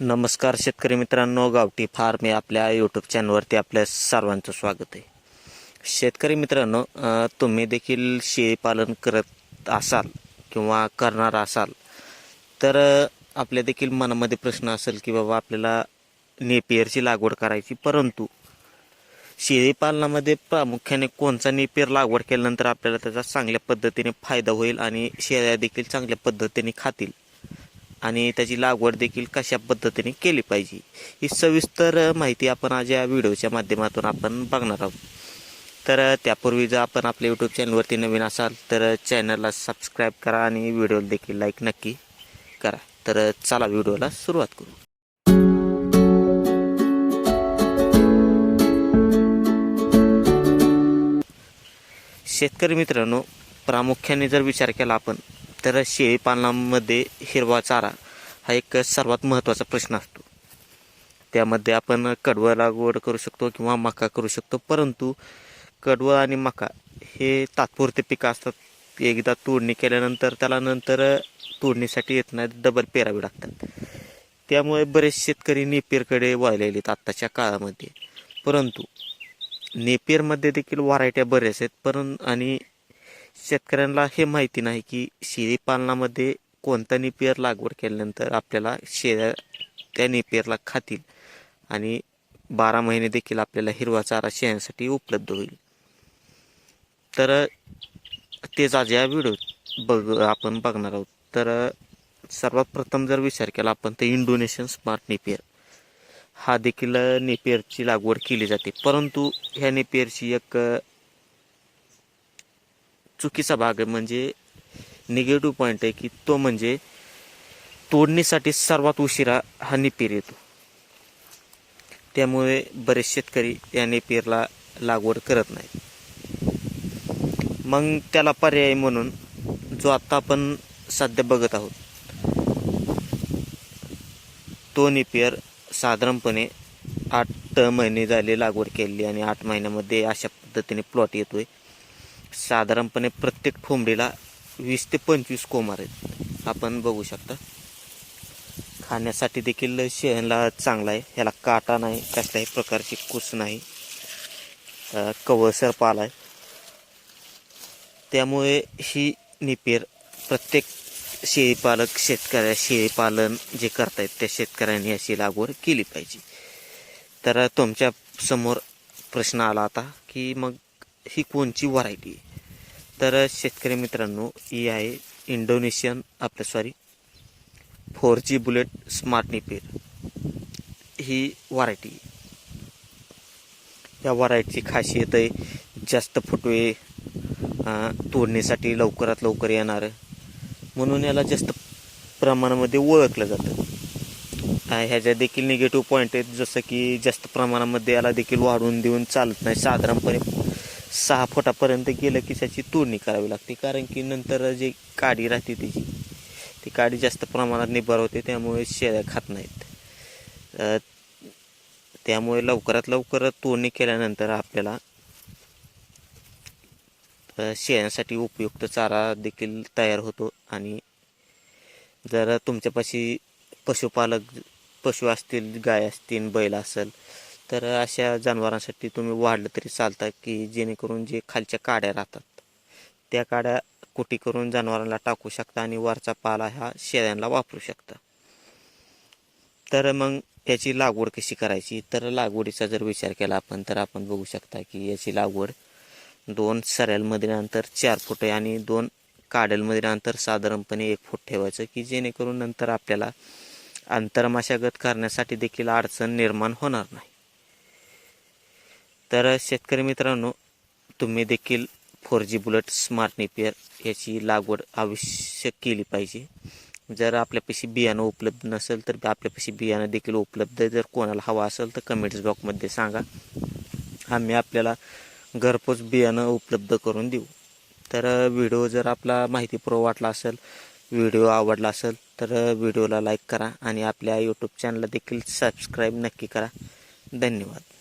नमस्कार शेतकरी मित्रांनो गावठी फार्म या आपल्या यूट्यूब चॅनलवरती आपल्या सर्वांचं स्वागत आहे. शेतकरी मित्रांनो तुम्ही देखील शेळीपालन करत असाल किंवा करणार असाल तर आपल्या देखील मनामध्ये प्रश्न असेल की बाबा आपल्याला नेपियरची लागवड करायची परंतु शेळीपालनामध्ये प्रामुख्याने कोणचा नेपियर लागवड केल्यानंतर आपल्याला त्याचा चांगल्या पद्धतीने फायदा होईल आणि शेळ्या देखील चांगल्या पद्धतीने खातील? आणि त्याची लागवड देखील कशा पद्धतीने केली पाहिजे ही सविस्तर माहिती आपण आज या व्हिडिओच्या माध्यमातून आपण बघणार आहोत. तर त्यापूर्वी जर आपण आपल्या यूट्यूब चॅनलवरती नवीन असाल तर चॅनलला सबस्क्राईब करा आणि व्हिडिओला देखील लाईक नक्की करा. तर चला व्हिडिओला सुरुवात करू. शेतकरी मित्रांनो प्रामुख्याने जर विचार केला आपण तर शेळी पालनामध्ये हिरवा चारा हा एक सर्वात महत्त्वाचा प्रश्न असतो. त्यामध्ये आपण कडवं लागवड करू शकतो किंवा मका करू शकतो परंतु कडवं आणि मका हे तात्पुरते पिकं असतात. एकदा तोडणी केल्यानंतर त्याला नंतर तोडणीसाठी येत नाही डबल पेरावे लागतात. त्यामुळे बरेच शेतकरी नेपियरकडे वळलेले आहेत आत्ताच्या काळामध्ये. परंतु नेपियरमध्ये देखील व्हरायट्या बऱ्याच आहेत परंतु आणि शेतकऱ्यांना हे माहिती नाही की शेळी पालनामध्ये कोणता नेपियर लागवड केल्यानंतर आपल्याला शेळ्या त्या नेपियरला खातील आणि बारा महिने देखील आपल्याला हिरवा चारा शेळ्यांसाठी उपलब्ध होईल. तर तेच आज या व्हिडिओ बघ आपण बघणार आहोत. तर सर्वात प्रथम जर विचार केला आपण तर इंडोनेशियन स्मार्ट नेपियर हा देखील नेपियरची लागवड केली जाते. परंतु ह्या नेपियरची एक चुकीचा भाग आहे म्हणजे निगेटिव्ह पॉईंट आहे की तो म्हणजे तोडणीसाठी सर्वात उशिरा हा नेपेर येतो. त्यामुळे बरेच शेतकरी या नेपेरला लागवड करत नाही मग त्याला पर्याय म्हणून जो आता आपण सध्या बघत आहोत तो नेपियर साधारणपणे आठ महिने झाले लागवड केलेली आणि आठ महिन्यामध्ये अशा पद्धतीने प्लॉट येतोय. साधारणपणे प्रत्येक कोंबडीला वीस ते पंचवीस कोमार आहेत. आपण बघू शकता. खाण्यासाठी देखील शेळ्यांना चांगला आहे. ह्याला काटा नाही कसल्याही प्रकारची कुस नाही. कवळसर पाला आहे. त्यामुळे ही निपेर प्रत्येक शेळीपालक शेतकऱ्या शेळीपालन जे करतायत त्या शेतकऱ्यांनी अशी लागवड केली पाहिजे. तर तुमच्यासमोर प्रश्न आला आता की मग ही कोणची व्हरायटी तर शेतकरी मित्रांनो ही आहे इंडोनेशियन आपलं sorry four G bullet smart Napier ही व्हरायटी या व्हरायटीची खासियत आहे जास्त फुटवे तोडण्यासाठी तोडणीसाठी लवकरात लवकर येणार. म्हणून याला जास्त प्रमाणामध्ये ओळखलं जातं. ह्याच्या देखील निगेटिव्ह पॉईंट आहेत जसं की जास्त प्रमाणामध्ये याला देखील वाढवून देऊन चालत नाही साधारणपणे सहा फुटापर्यंत गेलं की त्याची तोडणी करावी लागते. कारण की नंतर जी काडी राहते त्याची ती काडी जास्त प्रमाणात निभार होते त्यामुळे शेळ्या खात नाहीत. त्यामुळे लवकरात लवकर तोडणी केल्यानंतर आपल्याला शेळ्यांसाठी उपयुक्त चारा देखील तयार होतो. आणि जर तुमच्यापाशी पशुपालक पशु असतील गाय असतील बैल असेल तर अशा जनावरांसाठी तुम्ही वाढलं तरी चालतं की जेणेकरून जे खालच्या काड्या राहतात त्या काड्या कुटी करून जनावरांना टाकू शकता आणि वरचा पाला हा शेळ्यांना वापरू शकता. तर मग याची लागवड कशी करायची? तर लागवडीचा जर विचार केला आपण तर आपण बघू शकता की याची लागवड दोन सऱ्यालमधील अंतर चार फूट आहे आणि दोन काड्यालमधील अंतर साधारणपणे एक फूट ठेवायचं की जेणेकरून नंतर आपल्याला अंतरमशागत करण्यासाठी देखील अडचण निर्माण होणार नाही. तर शेतकरी मित्रांनो तुम्ही देखील four G bullet smart Napier याची लागवड आवश्यक केली पाहिजे. जर आपल्यापाशी बियाणं उपलब्ध नसेल तर आपल्यापाशी बियाणं देखील उपलब्ध जर कोणाला हवा असेल तर कमेंट्स बॉक्समध्ये सांगा. आम्ही आपल्याला घरपोच बियाणं उपलब्ध करून देऊ. तर व्हिडिओ जर आपला माहितीपूर्व वाटला असेल व्हिडिओ आवडला असेल तर व्हिडिओला लाईक करा आणि आपल्या यूट्यूब चॅनलला देखील सबस्क्राईब नक्की करा. धन्यवाद.